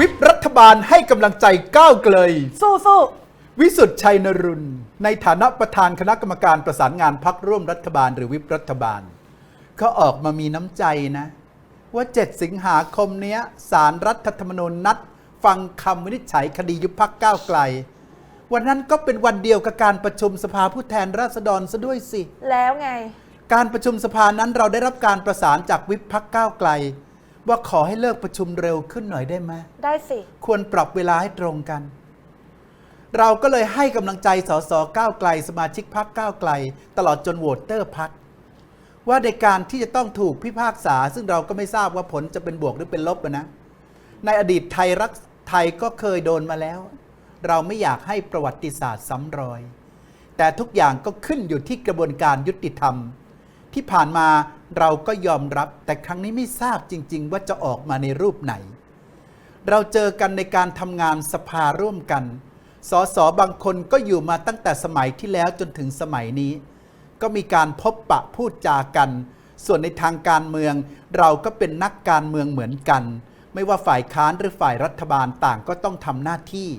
วิปรัฐบาลให้กำลังใจก้าวไกลสู้สู้วิสุทธ์ชัยนรุนในฐานะประธานคณะกรรมการประสานงานพักร่วมรัฐบาลหรือวิปรัฐบาลเขาออกมามีน้ำใจนะ ว่า 7 สิงหาคมเนี้ยสารรัฐธรรมนูญนัด ฟังคำวินิจฉัยคดียุบพักก้าวไกล วันนั้นก็เป็นวันเดียวกับการประชุมสภาผู้แทนราษฎรซะด้วยสิ แล้วไง การประชุมสภานั้นเราได้รับการประสานจากวิปพักก้าวไกล ว่าขอให้เลิกประชุมเร็วขึ้นหน่อยได้ไหมได้สิ ควรปรับเวลาให้ตรงกัน เราก็เลยให้กำลังใจสสก้าวไกล สมาชิกพักก้าวไกล ตลอดจนโหวตเตอร์พักว่าในการที่จะต้องถูกพิพากษา ซึ่งเราก็ไม่ทราบว่าผลจะเป็นบวกหรือเป็นลบอะนะ ในอดีตไทยรักไทยก็เคยโดนมาแล้ว เราไม่อยากให้ประวัติศาสตร์ซ้ำรอย แต่ทุกอย่างก็ขึ้นอยู่ที่กระบวนการยุติธรรม ที่ผ่านมาเราก็ยอมรับแต่ครั้งนี้ไม่ทราบจริง ๆ ว่าจะออกมาในรูปไหน เราเจอกันในการทำงานสภาร่วมกัน สสบางคนก็อยู่มาตั้งแต่สมัยที่แล้วจนถึงสมัยนี้ ก็มีการพบปะพูดจากัน ส่วนในทางการเมือง เราก็เป็นนักการเมืองเหมือนกัน ไม่ว่าฝ่ายค้านหรือฝ่ายรัฐบาลต่างก็ต้องทำหน้าที่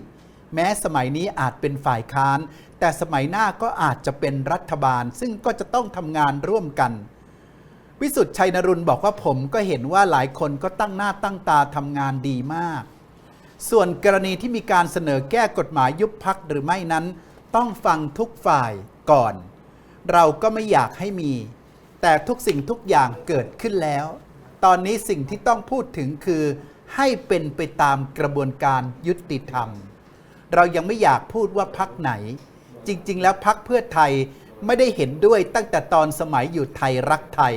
แม้สมัยนี้อาจเป็นฝ่ายค้าน แต่สมัยหน้าก็อาจจะเป็นรัฐบาล ซึ่งก็จะต้องทำงานร่วมกัน วิสุทธ์ชัยนรุนบอกว่าผมก็เห็นว่าหลายคนก็ตั้งหน้าตั้งตาทำงานดีมาก ส่วนกรณีที่มีการเสนอแก้กฎหมายยุบพักหรือไม่นั้น ต้องฟังทุกฝ่ายก่อน เราก็ไม่อยากให้มี แต่ทุกสิ่งทุกอย่างเกิดขึ้นแล้ว ตอนนี้สิ่งที่ต้องพูดถึงคือให้เป็นไปตามกระบวนการยุติธรรม เรายังไม่อยากพูดว่าพักไหน จริง ๆ แล้วพักเพื่อไทยไม่ได้เห็นด้วยตั้งแต่ตอนสมัยอยู่ไทยรักไทย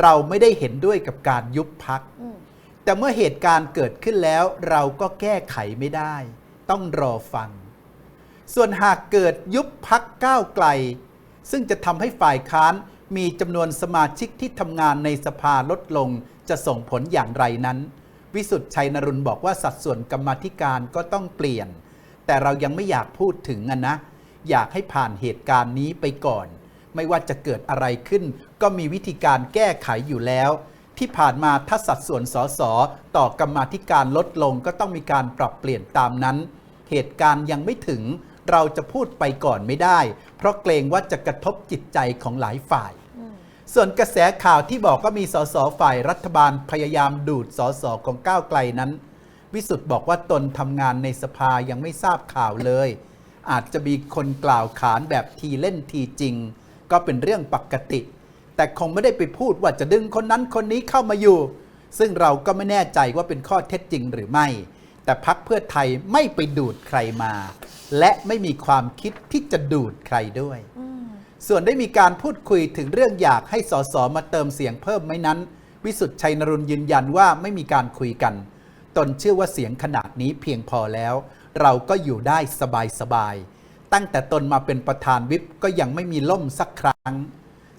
เราไม่ได้เห็นด้วยกับการยุบพักอืมแต่เมื่อเหตุการณ์เกิดขึ้นแล้วเราก็แก้ไขไม่ได้ ต้องรอฟัง ส่วนหากเกิดยุบพักก้าวไกล ซึ่งจะทำให้ฝ่ายค้านมีจำนวนสมาชิกที่ทำงานในสภาลดลงจะส่งผลอย่างไรนั้น วิสุทธ์ชัยนรุนบอกว่าสัดส่วนกรรมาธิการก็ต้องเปลี่ยน แต่เรายังไม่อยากพูดถึงอะนะ อยากให้ผ่านเหตุการณ์นี้ไปก่อน ไม่ว่าจะเกิดอะไรขึ้น ก็มีวิธีการแก้ไขอยู่แล้ว ที่ผ่านมาถ้าสัดส่วนสสต่อกรรมาธิการลดลงก็ต้องมีการปรับเปลี่ยนตามนั้น เหตุการณ์ยังไม่ถึงเราจะพูดไปก่อนไม่ได้ เพราะเกรงว่าจะกระทบจิตใจของหลายฝ่าย ส่วนกระแสข่าวที่บอกก็มีสสฝ่ายรัฐบาลพยายามดูดสสของก้าวไกลนั้น วิสุทธ์บอกว่าตนทำงานในสภายังไม่ทราบข่าวเลย อาจจะมีคนกล่าวขานแบบทีเล่นทีจริง ก็เป็นเรื่องปกติ แต่คงไม่ได้ไปพูดว่าจะดึงคนนั้นคนนี้เข้ามาอยู่ ซึ่งเราก็ไม่แน่ใจว่าเป็นข้อเท็จจริงหรือไม่ แต่พักเพื่อไทยไม่ไปดูดใครมา และไม่มีความคิดที่จะดูดใครด้วยอืมส่วนได้มีการพูดคุยถึงเรื่องอยากให้สสมาเติมเสียงเพิ่มไหมนั้น วิสุทธ์ชัยนรุนยืนยันว่าไม่มีการคุยกัน ตนเชื่อว่าเสียงขนาดนี้เพียงพอแล้ว เราก็อยู่ได้สบายๆ ตั้งแต่ตนมาเป็นประธานวิปก็ยังไม่มีล่มสักครั้ง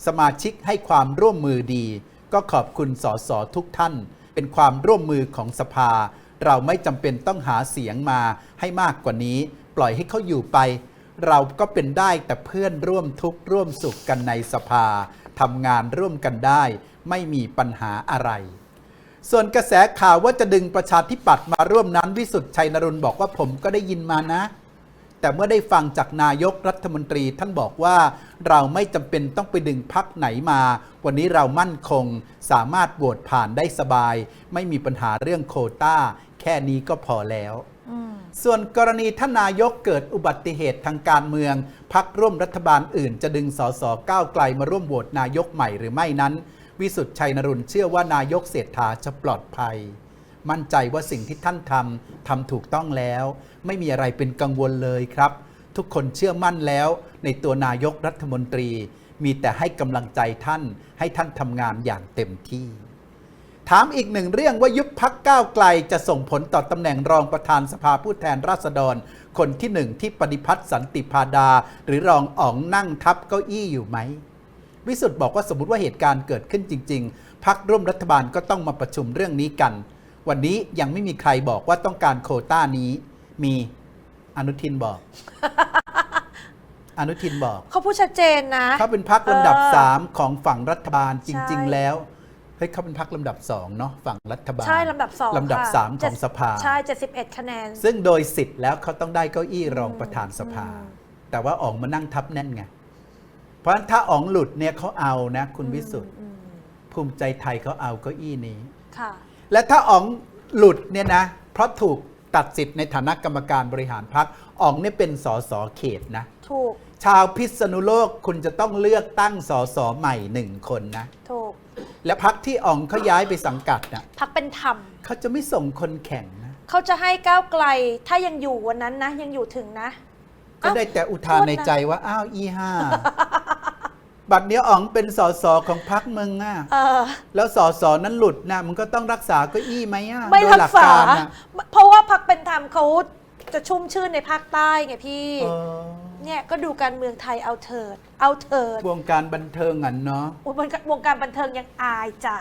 สมาชิกให้ความร่วมมือดี ก็ขอบคุณสสทุกท่าน เป็นความร่วมมือของสภา เราไม่จำเป็นต้องหาเสียงมาให้มากกว่านี้ ปล่อยให้เขาอยู่ไป เราก็เป็นได้แต่เพื่อนร่วมทุกข์ร่วมสุขกันในสภาทำงานร่วมกันได้ ไม่มีปัญหาอะไร ส่วนกระแสข่าวว่าจะดึงประชาธิปัตย์มาร่วมนั้นวิสุทธ์ชัยนรุนบอกว่าผมก็ได้ยินมานะ แต่เมื่อได้ฟังจากนายกรัฐมนตรีท่านบอกว่า เราไม่จำเป็นต้องไปดึงพักไหนมา วันนี้เรามั่นคง สามารถโหวตผ่านได้สบาย ไม่มีปัญหาเรื่องโควต้า แค่นี้ก็พอแล้วส่วนกรณีท่านนายกเกิดอุบัติเหตุทางการเมืองพักร่วมรัฐบาลอื่น จะดึงสสก้าวไกลมาร่วมโหวตนายกใหม่หรือไม่นั้น วิสุทธ์ชัยนรุนเชื่อว่านายกเศรษฐาจะปลอดภัย มั่นใจว่าสิ่งที่ท่านทำทำถูกต้องแล้ว ไม่มีอะไรเป็นกังวลเลยครับ ทุกคนเชื่อมั่นแล้ว ในตัวนายกรัฐมนตรี มีแต่ให้กำลังใจท่าน ให้ท่านทำงานอย่างเต็มที่ ถามอีกหนึ่งเรื่องว่ายุบพักก้าวไกลจะส่งผลต่อตำแหน่งรองประธานสภาผู้แทนราษฎร คนที่หนึ่งที่ปฏิพัฒน์สันติพาดา หรือรองอ๋องนั่งทับเก้าอี้อยู่ไหม วิสุทธ์บอกว่าสมมติว่าเหตุการณ์เกิดขึ้นจริง ๆพักร่วมรัฐบาลก็ต้องมาประชุมเรื่องนี้กัน วันนี้ยังไม่มีใครบอกว่าต้องการโควต้านี้ มีอนุทินบอก อนุทินบอกเขาพูดชัดเจนนะเขาเป็นพักลำดับเออสามของฝั่งรัฐบาลจริงใช่ๆแล้วฮ้ยเขาเป็นพักลำดับสองเนาะฝั่งรัฐบาลใช่ลำดับสองลำดับค่ะสามของสภาใช่ 71 คะแนน ซึ่งโดยสิทธิ์แล้วเขาต้องได้เก้าอี้รองประธานสภาอืมแต่ว่าอ๋องมานั่งทับแน่นไง เพราะฉะนั้นถ้าอ๋องหลุดเนี่ยเขาเอานะคุณวิสุทธ์อืมภูมิใจไทยเขาเอาเก้าอี้นี้ ค่ะ และถ้าอ๋องหลุดเนี่ยนะ เพราะถูกตัดสิทธิ์ในฐานะกรรมการบริหารพักอ๋องเนี่ยเป็นสสเขตนะ ถูก ชาวพิษณุโลกคุณจะต้องเลือกตั้งสสใหม่หนึ่งคนนะ ถูก และพักที่อ๋องเขาย้ายไปสังกัดน่ะพักเป็นธรรม เขาจะไม่ส่งคนแข่งนะเขาจะให้ก้าวไกล ถ้ายังอยู่วันนั้นนะ ยังอยู่ถึงนะ ก็ได้แต่อุทานโทษนะในใจว่า อ้าวอีห้า บัดเนี้ยอ๋องเป็นสสของพักมึงอะเออ แล้วสสนั้นหลุดนะมึงก็ต้องรักษาเก้าอี้ไหมอะไม่โดยรัหลักษาการน่ะเพราะว่าพักเป็นธรรมเขาจะชุ่มชื่นในภาคใต้ไงพี่ เออเนี่ยก็ดูการเมืองไทยเอาเถิด เอาเถิดวงการบันเทิงอะเนาะ วงการวงการบันเทิงยังอายจ้ะ